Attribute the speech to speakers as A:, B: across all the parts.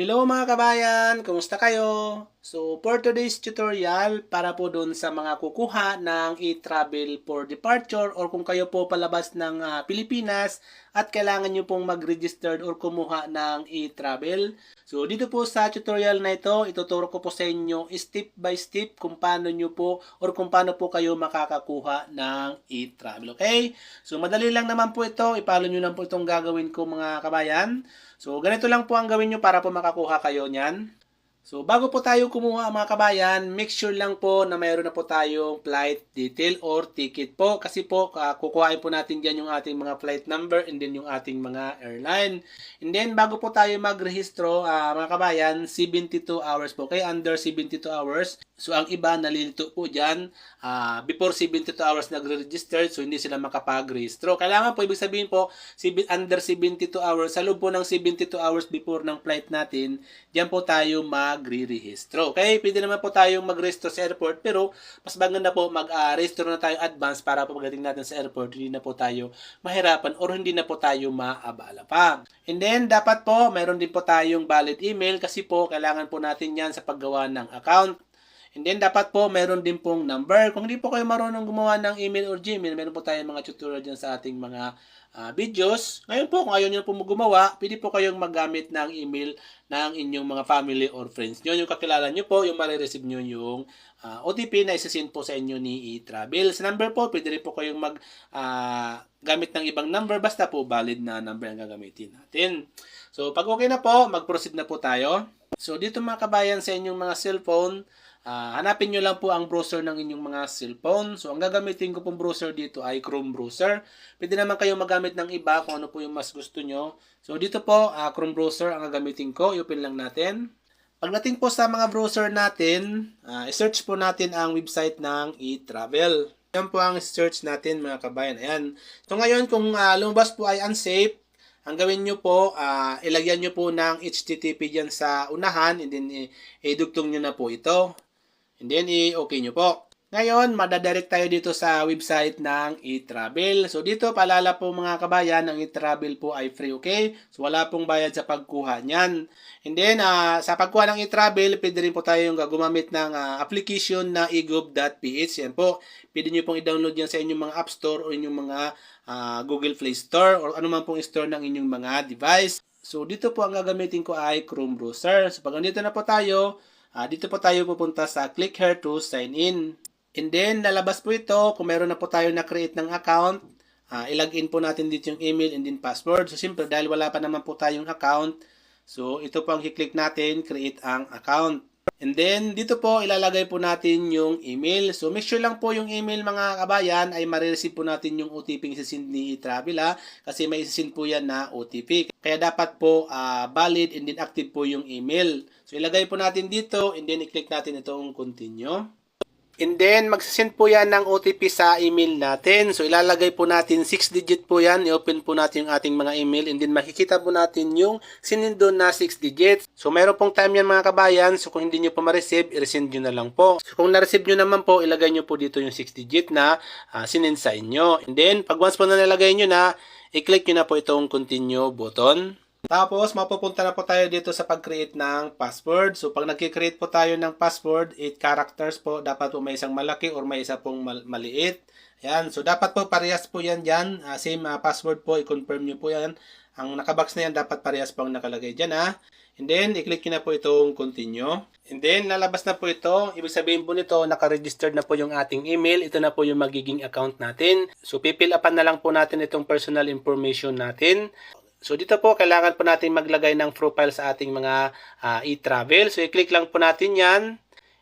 A: Hello mga kabayan, kumusta kayo? So for today's tutorial, para po dun sa mga kukuha ng e-travel for departure or kung kayo po palabas ng ah, Pilipinas at kailangan nyo pong mag-register or kumuha ng e-travel. So dito po sa tutorial na ito, ituturo ko po sa inyo step by step kung paano nyo po or kung paano po kayo makakakuha ng e-travel. Okay? So madali lang naman po ito, ipalo nyo lang po itong gagawin ko mga kabayan. So, ganito lang po ang gawin nyo para po makakuha kayo niyan. So, bago po tayo kumuha mga kabayan, make sure lang po na mayroon na po tayong flight detail or ticket po. Kasi po, uh, kukuhain po natin dyan yung ating mga flight number and then yung ating mga airline. And then, bago po tayo magrehistro, uh, mga kabayan, 72 hours po. Okay, under 72 hours. So, ang iba, nalilito po dyan. Uh, before 72 hours nagre-register, so hindi sila makapag-rehistro. Kailangan po, ibig sabihin po, under 72 hours, sa loob po ng 72 hours before ng flight natin, dyan po tayo magre-rehistro. Okay, pwede naman po tayong mag-rehistro sa airport, pero mas maganda po mag-rehistro na tayo advance para pagdating natin sa airport, hindi na po tayo mahirapan or hindi na po tayo maabala pa. And then, dapat po, mayroon din po tayong valid email kasi po, kailangan po natin yan sa paggawa ng account. And then, dapat po, meron din pong number. Kung hindi po kayo marunong gumawa ng email or Gmail, meron po tayong mga tutorial dyan sa ating mga uh, videos. Ngayon po, kung ayaw nyo po gumawa, pwede po kayong maggamit ng email ng inyong mga family or friends nyo. Yung kakilala nyo po, yung marireceive nyo yung uh, OTP na isasend po sa inyo ni e-travel. Sa number po, pwede rin po kayong mag uh, gamit ng ibang number, basta po valid na number ang gagamitin natin. So, pag okay na po, mag-proceed na po tayo. So, dito mga kabayan sa inyong mga cellphone, Uh, hanapin nyo lang po ang browser ng inyong mga cellphone. So, ang gagamitin ko pong browser dito ay Chrome browser. Pwede naman kayo magamit ng iba kung ano po yung mas gusto nyo. So, dito po, uh, Chrome browser ang gagamitin ko. I-open lang natin. Pagdating po sa mga browser natin, uh, i-search po natin ang website ng eTravel. Yan po ang search natin mga kabayan. Ayan. So, ngayon kung uh, lumabas po ay unsafe, ang gawin nyo po, uh, ilagyan nyo po ng HTTP dyan sa unahan and then idugtong nyo na po ito. And then, i-okay nyo po. Ngayon, madadirect tayo dito sa website ng eTravel. So, dito, paalala po mga kabayan, ang eTravel po ay free, okay? So, wala pong bayad sa pagkuha niyan. And then, uh, sa pagkuha ng eTravel, pwede rin po tayong gumamit ng uh, application na egov.ph. Yan po. Pwede nyo pong i-download yan sa inyong mga App Store o inyong mga uh, Google Play Store or anuman pong store ng inyong mga device. So, dito po ang gagamitin ko ay Chrome browser. So, pag nandito na po tayo, Uh, dito po tayo pupunta sa click here to sign in. And then, lalabas po ito kung meron na po tayo na-create ng account. Uh, ilagin po natin dito yung email and then password. So, simple, dahil wala pa naman po tayong account. So, ito po ang i-click natin, create ang account. And then, dito po, ilalagay po natin yung email. So, make sure lang po yung email mga kabayan ay marireceive po natin yung OTP ng sisend ni Travel ha. Kasi may sisend po yan na OTP. Kaya dapat po uh, valid and then active po yung email. So, ilagay po natin dito and then i-click natin itong continue. And then, magsasend po yan ng OTP sa email natin. So, ilalagay po natin 6 digit po yan. I-open po natin yung ating mga email. And then, makikita po natin yung sinindo na 6 digits. So, meron pong time yan mga kabayan. So, kung hindi nyo po ma-receive, i-resend nyo na lang po. So, kung na-receive nyo naman po, ilagay nyo po dito yung 6 digit na uh, sinend sa inyo. And then, pag once po na nalagay nyo na, i-click nyo na po itong continue button. Tapos, mapupunta na po tayo dito sa pag-create ng password. So, pag nag-create po tayo ng password, 8 characters po, dapat po may isang malaki or may isa pong mal- maliit. Ayan. So, dapat po parehas po yan dyan. Uh, same uh, password po, i-confirm nyo po yan. Ang nakabox na yan, dapat parehas po ang nakalagay dyan ha. And then, i-click nyo na po itong continue. And then, lalabas na po ito. Ibig sabihin po nito, naka-registered na po yung ating email. Ito na po yung magiging account natin. So, pipil upan na lang po natin itong personal information natin. So dito po, kailangan po natin maglagay ng profile sa ating mga uh, e-travel. So i-click lang po natin yan.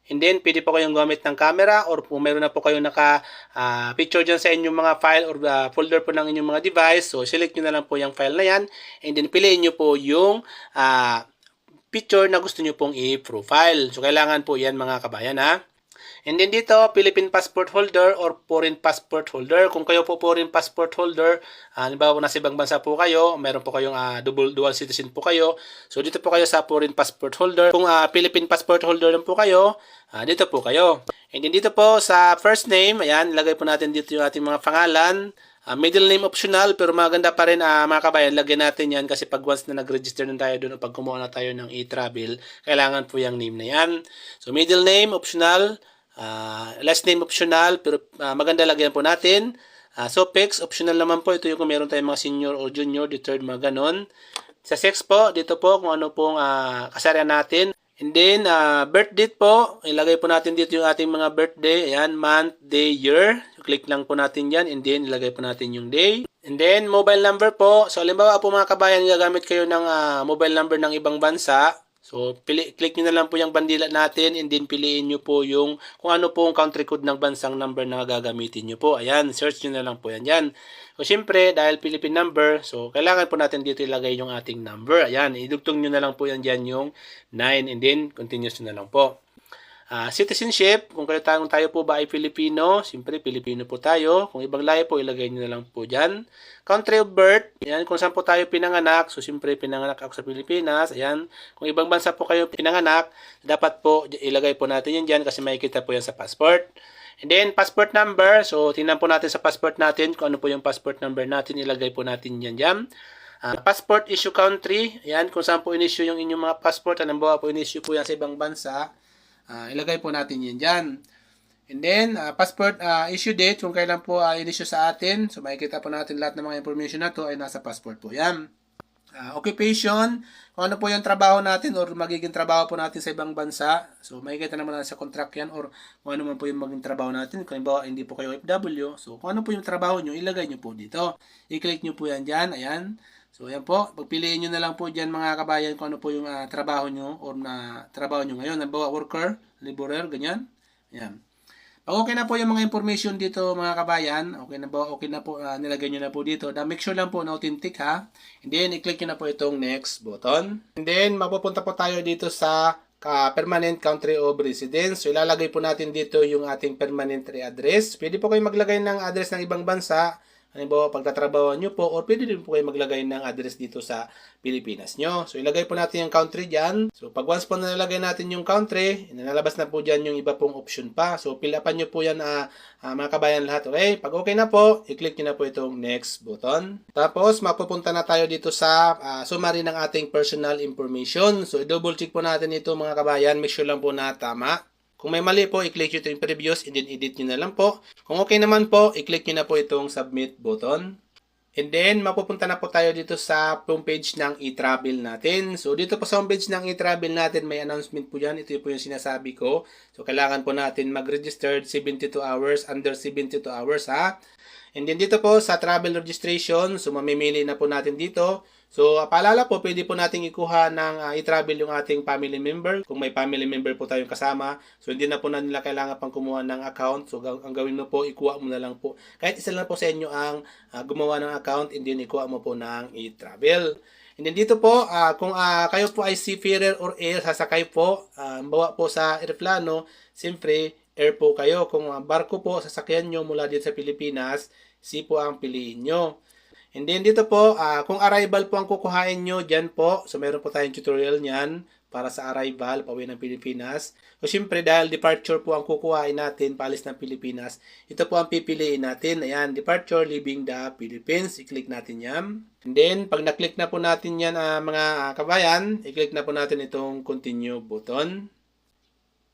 A: And then, pwede po kayong gamit ng camera or kung meron na po kayong naka-picture ah, uh, dyan sa inyong mga file or uh, folder po ng inyong mga device. So, select nyo na lang po yung file na yan. And then, piliin nyo po yung uh, picture na gusto nyo pong i-profile. So, kailangan po yan mga kabayan ha. And then dito, Philippine passport holder or foreign passport holder. Kung kayo po foreign passport holder, uh, halimbawa nasa ibang bansa po kayo, meron po kayong uh, double, dual citizen po kayo. So dito po kayo sa foreign passport holder. Kung uh, Philippine passport holder lang po kayo, uh, dito po kayo. And then dito po sa first name, ayan, ilagay po natin dito yung ating mga pangalan. Ah, middle name optional pero maganda pa rin ah, mga kabayan, lagyan natin yan kasi pag once na nag-register na tayo doon o pag kumuha na tayo ng e-travel, kailangan po yung name na yan. So middle name optional, ah, last name optional pero ah, maganda lagyan po natin. Ah, suffix optional naman po, ito yung kung meron tayong mga senior o junior, third, mga ganon. Sa sex po, dito po kung ano pong ah, kasarian natin. And then, ah, birth date po, ilagay po natin dito yung ating mga birthday. Ayan, month, day, year. Click lang po natin yan. And then, ilagay po natin yung day. And then, mobile number po. So, halimbawa po mga kabayan, gagamit kayo ng ah, mobile number ng ibang bansa. So, pili, click nyo na lang po yung bandila natin and then piliin nyo po yung kung ano po ang country code ng bansang number na gagamitin nyo po. Ayan, search nyo na lang po yan dyan. So, syempre, dahil Philippine number, so, kailangan po natin dito ilagay yung ating number. Ayan, idugtong nyo na lang po yan dyan yung 9 and then continuous na lang po. Ah, citizenship, kung kayo tayo, po ba ay Filipino, siyempre Filipino po tayo. Kung ibang lahi po, ilagay nyo na lang po dyan. Country of birth, yan, kung saan po tayo pinanganak, so siyempre pinanganak ako sa Pilipinas, ayan. Kung ibang bansa po kayo pinanganak, dapat po ilagay po natin yan dyan kasi makikita po yan sa passport. And then, passport number, so tingnan po natin sa passport natin kung ano po yung passport number natin, ilagay po natin yan dyan. Ah, passport issue country, yan, kung saan po in-issue yung inyong mga passport, halimbawa po in-issue po yan sa ibang bansa, Ah, ilagay po natin yan dyan. And then, ah, passport ah, issue date, kung kailan po uh, in-issue sa atin. So, makikita po natin lahat ng mga information na to ay nasa passport po yan. Ah, occupation, kung ano po yung trabaho natin or magiging trabaho po natin sa ibang bansa. So, makikita naman natin sa contract yan or kung ano man po yung maging trabaho natin. Kung halimbawa, hindi po kayo OFW. So, kung ano po yung trabaho nyo, ilagay nyo po dito. I-click nyo po yan dyan. Ayan. So, ayan po. Pagpiliin nyo na lang po dyan mga kabayan kung ano po yung ah, trabaho nyo or na trabaho nyo ngayon. Halimbawa, worker, laborer, ganyan. Ayan. Pag okay na po yung mga information dito mga kabayan, okay na po, okay na po, ah, nilagay nyo na po dito. Na make sure lang po na authentic ha. And then, i-click nyo na po itong next button. And then, mapupunta po tayo dito sa ka permanent country of residence. So, ilalagay po natin dito yung ating permanent address. Pwede po kayo maglagay ng address ng ibang bansa. Halimbawa, pagtatrabaho nyo po, or pwede din po kayo maglagay ng address dito sa Pilipinas nyo. So, ilagay po natin yung country dyan. So, pag once po nalagay natin yung country, nalabas na po dyan yung iba pong option pa. So, pilapan nyo po yan, ah, ah, mga kabayan lahat. Okay? Pag okay na po, i-click nyo na po itong next button. Tapos, mapupunta na tayo dito sa ah, summary ng ating personal information. So, i-double check po natin ito mga kabayan. Make sure lang po na tama. Kung may mali po, i-click nyo ito yung previous and then edit nyo na lang po. Kung okay naman po, i-click nyo na po itong submit button. And then, mapupunta na po tayo dito sa homepage ng e-travel natin. So, dito po sa homepage ng e-travel natin, may announcement po yan. Ito po yung sinasabi ko. So, kailangan po natin mag-register 72 hours, under 72 hours ha. And then dito po sa travel registration, so mamimili na po natin dito. So, paalala po, pwede po nating ikuha ng ah, i-travel yung ating family member. Kung may family member po tayong kasama, so hindi na po na nila kailangan pang kumuha ng account. So, ang gawin mo po, ikuha mo na lang po. Kahit isa lang po sa inyo ang ah, gumawa ng account, and then ikuha mo po ng i-travel. And then dito po, ah, kung ah, kayo po ay seafarer or air, sasakay po, uh, bawa po sa aeroplano, siyempre, air po kayo. Kung ah, barko po, sasakyan nyo mula dito sa Pilipinas, sea po ang piliin nyo. And then dito po, ah, kung arrival po ang kukuhain nyo, dyan po. So meron po tayong tutorial niyan para sa arrival, pauwi ng Pilipinas. So syempre dahil departure po ang kukuhain natin, paalis ng Pilipinas, ito po ang pipiliin natin. Ayan, departure, leaving the Philippines. I-click natin yan. And then, pag na-click na po natin yan, ah, mga kabayan, i-click na po natin itong continue button.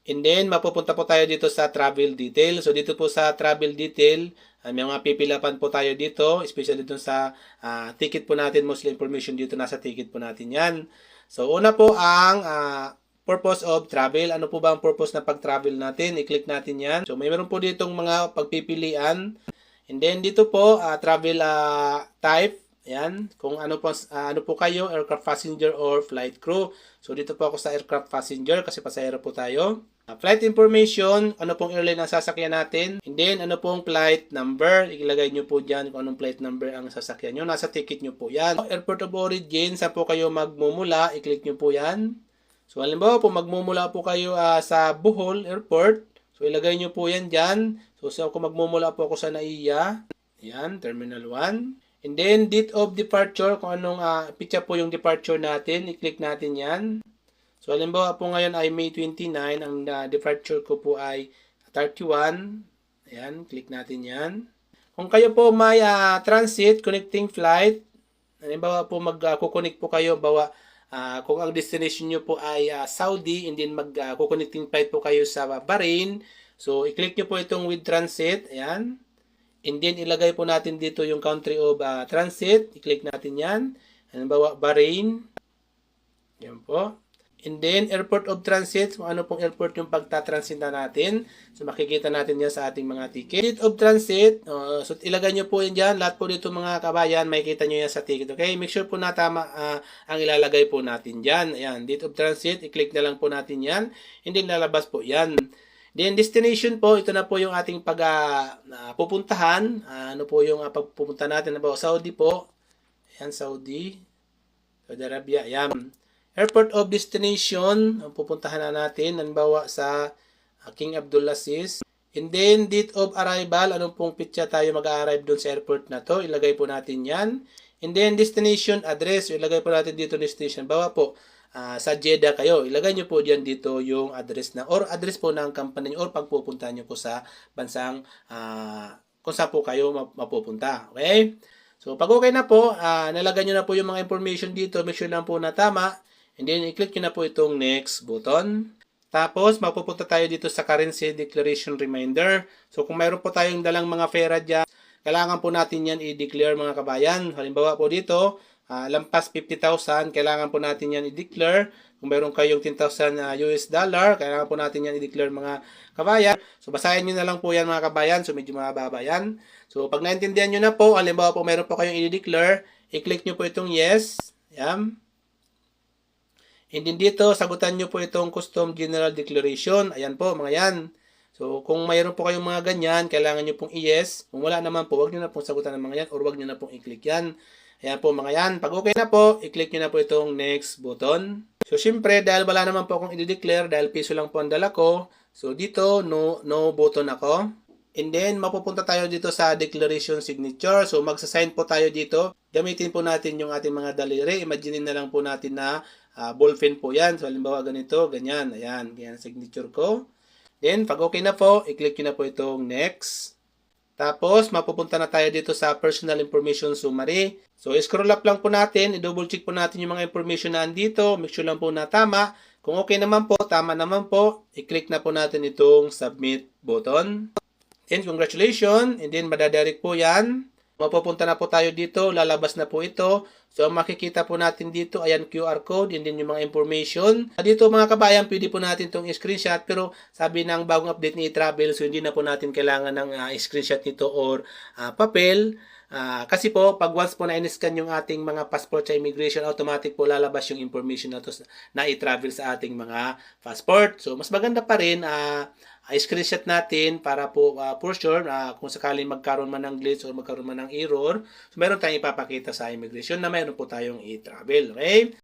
A: And then, mapupunta po tayo dito sa travel detail. So, dito po sa travel detail, uh, may mga pipilapan po tayo dito, especially dito sa ah, ticket po natin, mostly information dito nasa ticket po natin yan. So, una po ang ah, purpose of travel. Ano po ba ang purpose na pag-travel natin? I-click natin yan. So, may meron po ditong mga pagpipilian. And then, dito po, ah, travel ah, type. Yan, kung ano po ah, ano po kayo, aircraft passenger or flight crew. So dito po ako sa aircraft passenger kasi pasahero po tayo. Ah, flight information, ano pong airline ang sasakyan natin. And then ano pong flight number, ilagay nyo po diyan kung anong flight number ang sasakyan nyo. Nasa ticket nyo po yan. Airport of origin, saan po kayo magmumula, i-click nyo po yan. So halimbawa po magmumula po kayo ah, sa Bohol Airport. So ilagay nyo po yan dyan. So, so kung magmumula po ako sa NAIA, yan, Terminal 1. And then, date of departure, kung anong uh, pitsa po yung departure natin, i-click natin yan. So, halimbawa po ngayon ay May 29, ang uh, departure ko po ay 31. Ayan, click natin yan. Kung kayo po may ah, transit, connecting flight, halimbawa po mag-connect po kayo, bawa ah, kung ang destination nyo po ay ah, Saudi, and then mag-connecting flight po kayo sa Bahrain, so i-click nyo po itong with transit, ayan. And then ilagay po natin dito yung country of ah, transit, i-click natin yan. Halimbawa, Bahrain, yan po. And then, airport of transit, kung ano pong airport yung pagtatransita natin. So, makikita natin yan sa ating mga ticket. Date of transit, uh, so ilagay nyo po yan dyan. Lahat po dito mga kabayan, makikita nyo yan sa ticket. Okay, make sure po na tama ah, ang ilalagay po natin dyan. Ayan, date of transit, i-click na lang po natin yan. And then, lalabas po yan. Then, destination po, ito na po yung ating pag ah, pupuntahan. Ah, ano po yung uh, pagpupunta natin? About Saudi po. Ayan, Saudi. Saudi Arabia, ayan. Airport of destination, ang pupuntahan na natin, halimbawa sa uh, King Abdulaziz. And then, date of arrival, anong pong pitsa tayo mag-arrive doon sa airport na to, ilagay po natin yan. And then, destination address, ilagay po natin dito destination. Bawa po, ah, sa Jeddah kayo, ilagay nyo po diyan dito yung address na, or address po ng company or pagpupunta nyo po sa bansang ah, kung saan po kayo map- mapupunta. Okay? So, pag okay na po, ah, nalagay nyo na po yung mga information dito, make sure lang po na tama. And then, i-click nyo na po itong next button. Tapos, mapupunta tayo dito sa currency declaration reminder. So, kung mayroon po tayong dalang mga pera dyan, kailangan po natin yan i-declare mga kabayan. Halimbawa po dito, ah, lampas 50,000, kailangan po natin yan i-declare. Kung mayroon kayong 10,000 ah, US dollar, kailangan po natin yan i-declare mga kabayan. So, basahin nyo na lang po yan mga kabayan. So, medyo mababa yan. So, pag naintindihan nyo na po, halimbawa po mayroon po kayong i-declare, i-click nyo po itong yes. Yan. And then dito, sagutan nyo po itong Custom General Declaration. Ayan po, mga yan. So, kung mayroon po kayong mga ganyan, kailangan nyo pong i-yes. Kung wala naman po, wag nyo na pong sagutan ng mga yan or wag nyo na pong i-click yan. Ayan po, mga yan. Pag okay na po, i-click nyo na po itong next button. So, syempre, dahil wala naman po akong i-declare, dahil piso lang po ang dala ko, so dito, no, no button ako. And then, mapupunta tayo dito sa declaration signature. So, magsasign po tayo dito. Gamitin po natin yung ating mga daliri. Imagine na lang po natin na ah, ballpen po yan. So, halimbawa ganito, ganyan. Ayan, ganyan signature ko. Then, pag okay na po, i-click nyo na po itong next. Tapos, mapupunta na tayo dito sa personal information summary. So, scroll up lang po natin. I-double check po natin yung mga information na andito. Make sure lang po na tama. Kung okay naman po, tama naman po, i-click na po natin itong submit button. Then, congratulations. And then, madadirect po yan. Mapupunta na po tayo dito. Lalabas na po ito. So, makikita po natin dito, ayan QR code. And then, yung mga information. Dito, mga kabayan, pwede po natin itong screenshot. Pero, sabi ng bagong update ni travel so hindi na po natin kailangan ng ah, screenshot nito or ah, papel. Ah, kasi po, pag once po na-scan yung ating mga passport sa immigration, automatic po lalabas yung information na, to, na i-travel sa ating mga passport. So, mas maganda pa rin, ah, ay screenshot natin para po ah, for sure ah, kung sakaling magkaroon man ng glitch or magkaroon man ng error, so meron tayong ipapakita sa immigration na meron po tayong i-travel. Okay?